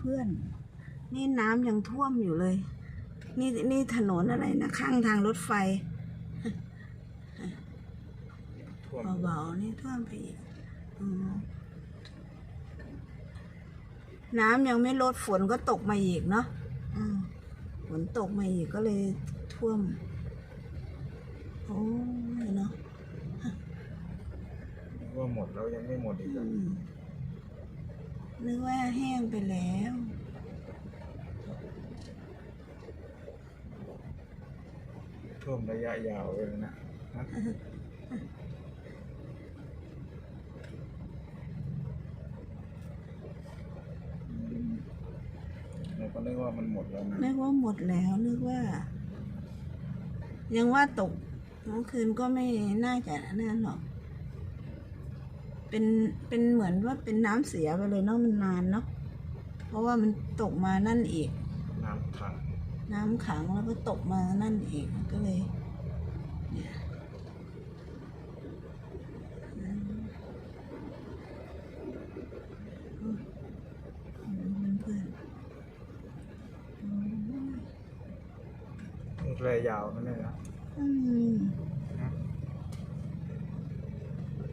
เพื่อนๆ นี่น้ำยังท่วมอยู่เลย นี่นี่ถนนอะไรนะ ข้างทางรถไฟท่วมเบาๆนี่ท่วมไปอีกอืมน้ำยังไม่ลดฝนก็ตกมาอีกเนาะอืมฝนตกมาอีกก็เลยท่วม โอ้ยเนาะว่าหมดแล้วยังไม่หมดอีกอือะม นึกว่าแห้งไปแล้วท่วมระยะยาวเลยนะฮะอืมเราก็นึกว่ามันหมดแล้วนะนึกว่าหมดแล้วนึกว่า ยังว่าตกเมื่อคืนก็ไม่น่าจะนั่นหรอก เป็นเป็นเหมือนว่าเป็นน้ำเสียไปเลยเนาะมันนานเนาะเพราะว่ามันตกมานั่นอีก น้ำขังน้ำขังแล้วก็ตกมานั่นอีกก็เลยเนี่ยอืมอืมอืมเพื่อนๆอืมระยะยาวนั่นเลยนะ อืม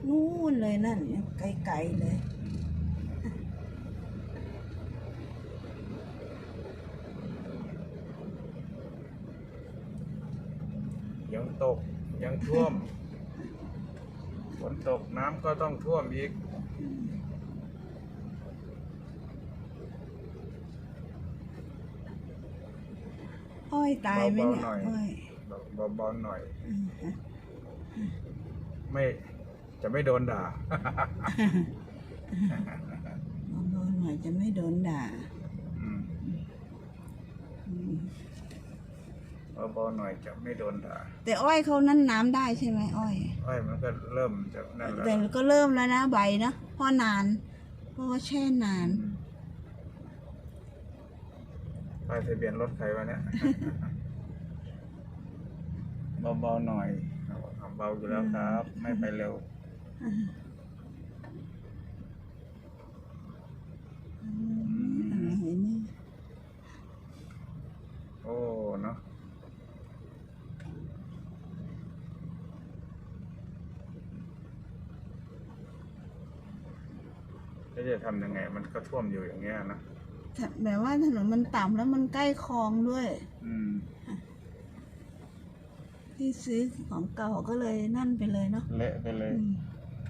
นะนู่นเลยนั่นไกลๆเลยยังตกยังท่วมฝนตกน้ำก็ต้องท่วมอีก อ้อยตายไหมเนี่ยเบาๆหน่อยอ้อยเบาๆหน่อยอืมฮะไม่ จะไม่โดนด่าเบาๆหน่อยจะไม่โดนด่าอืมอืมเบาๆหน่อยจะไม่โดนด่าแต่อ้อยเขานั่นน้ำได้ใช่ไหมอ้อยอ้อยมันก็เริ่มจะนั่นแล้วแต่ก็เริ่มแล้วนะใบนะเพราะนานเพราะว่าแช่นานอืมป้ายทะเบียนรถใครวะเนี่ย เบาๆหน่อยเอาเบาอยู่แล้วครับ ไม่ไปเร็ว อะไรเนี่ยโอ้เนาะแล้วจะทำยังไง มันก็ท่วมอยู่อย่างเงี้ยนะแต่แบบว่าถนนมันต่ำแล้วมันใกล้คลองด้วย อืมที่ซื้อของเก่าก็เลยนั่นไปเลยเนาะ เละไปเลย อืม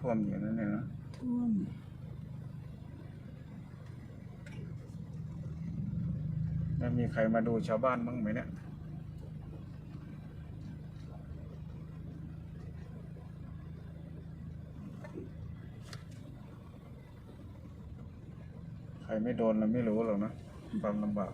ท่วมอยู่นั่นเองนะท่วมแล้วมีใครมาดูชาวบ้านบ้างไหมเนี่ยใครไม่โดนเราไม่รู้หรอกนะความลำบาก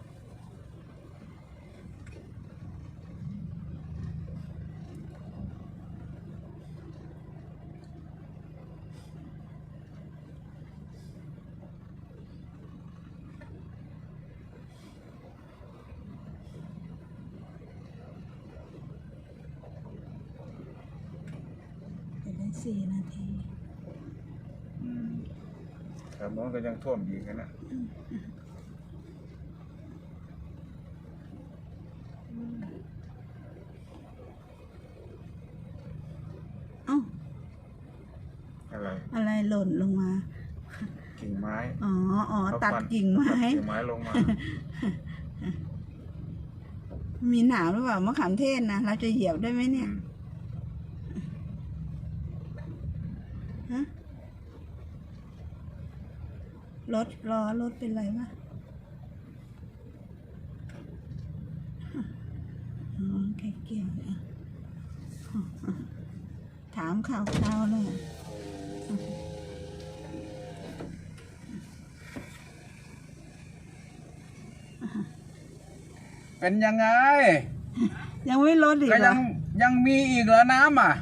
สี่นาทีอืมแต่โน้นก็ยังท่วมอีกนะเอ้าอะไร อะไรหล่นลงมา กิ่งไม้ อ๋ออ๋อเขาตัดฟันกิ่งไม้ตัดกิ่งไม้ลงมา มีหนามหรือเปล่ามะขามเทศนะ เราจะเหยียบได้ไหมเนี่ย ฮะรถล้อรถเป็นไรวะใครเกี่ยวอ่ถามข่าวคราวเลยเป็นยังไง ยังไม่ลดอีกเหรอยังยังมีอีกเหรอน้ำอะ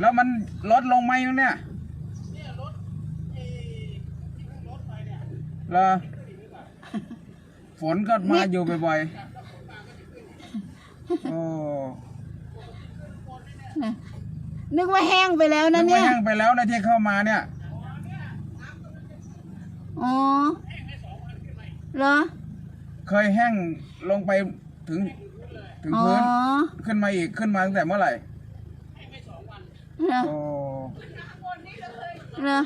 แล้วมันลดลงไหมเนี่ยเหรอฝนก็มาอยู่บ่อยๆโอ้นึกว่าแห้งไปแล้วนะนึกว่าเนี่ยแห้งไปแล้วนะที่เข้ามาเนี่ยอ๋อเหรอ เคยแห้งลงไปถึงถึงอ๋อพื้นขึ้นมาอีกขึ้นมาตั้งแต่เมื่อไหร่ เหรอโอ้เหรอ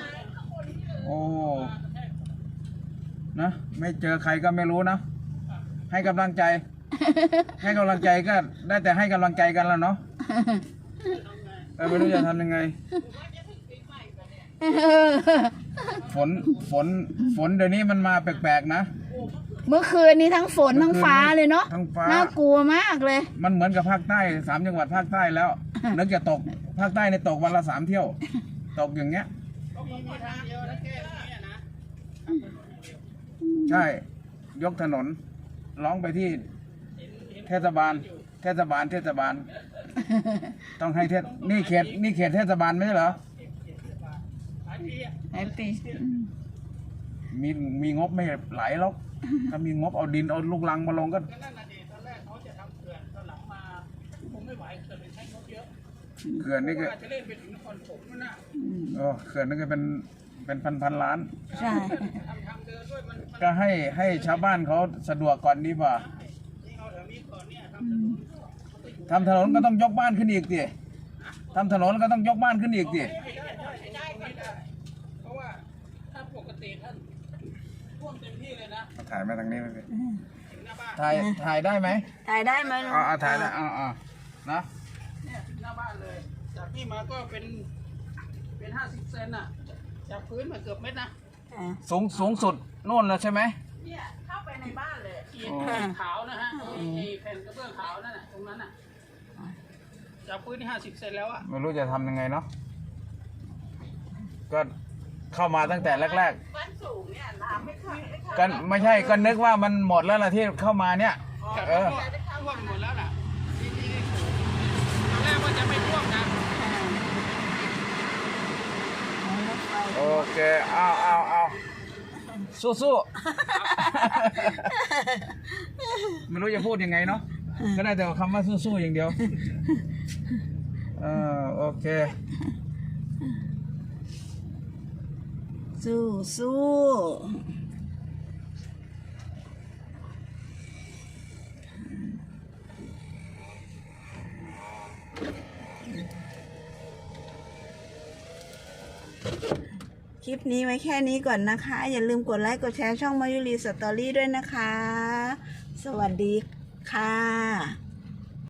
โอ้นะไม่เจอใครก็ไม่รู้นะให้กำลังใจ ให้กำลังใจก็ได้แต่ให้กำลังใจกันแล้วเนาะแต่ไม่รู้จะทำยังไงฝนฝนฝนเดี๋ยวนี้มันมาแปลกๆนะ เมื่อคืนนี้ทั้งฝนทั้งฟ้าเลยเนาะทั้งฟ้า น่ากลัวมากเลย มันเหมือนกับภาคใต้สามจังหวัดภาคใต้แล้วนึกจะตกภาคใต้ในตกวันละสามเที่ยว ตกอย่างเงี้ย ใช่ ยกถนน ร้องไปที่เทศบาล เทศบาลเทศบาล ต้องให้เทศนี่เขตนี่เขตเทศบาลไม่ใช่เหรอไอ้ปี มีมีงบไม่ไหลหรอกถ้ามีงบเอาดินเอาลูกลังมาลงก็เขื่อนนี่ก็โอ้เขื่อนนี่ก็เป็นเป็นพันพันๆล้าน ใช่ก็ให้ให้ชาวบ้านเขาสะดวกก่อนดีกว่าทำถนนก็ต้องยกบ้านขึ้นอีกดิทำถนนก็ต้องยกบ้านขึ้นอีกดิเพราะว่าถ้าปกติท่านท่วมเต็มที่เลยนะ ถ่ายมาทางนี้เลยถึงหน้าบ้านถ่ายถ่ายได้ไหมถ่ายได้ไหมลุงอ๋อาถ่ายได้อ๋อานะเนี่ยถึงหน้าบ้านเลย จากนี่มาก็เป็น เป็นห้าสิบเซนอะ จากพื้นมาเกือบเมตรนะอะสูงสูงสุดนู่นแล้วใช่ไหมเนี่ยเข้าไปในบ้านเลยอีอ๋อแผ่นขาวนะฮะไอ้แผ่นกระเบื้องขาวนั่นน่ะตรงนั้นน่ะจากพื้นที่ห้าสิบเซนแล้วอะไม่รู้จะทำยังไงเนาะก็เข้ามาตั้งแต่แรกบ้าน สูงเนี่ยน้ำไม่เข้าไม่เข้าๆกันไม่ใช่ก็นึกว่ามันหมดแล้วล่ะที่เข้ามาเนี่ย เออ ท่วมหมดแล้วน่ะที่ที่ตอนแรกว่าจะไม่ท่วมนะรถไฟโอเคเอาเอาเอาสู้สู้ไม่รู้จะพูดยังไงเนาะก็ได้แต่คำว่าสู้สู้อย่างเดียวเออโอเค สู้สู้คลิปนี้ไว้แค่นี้ก่อนนะคะ อย่าลืมกดไลค์ กดแชร์ช่องมายุรีสตอรี่ด้วยนะคะ สวัสดีค่ะ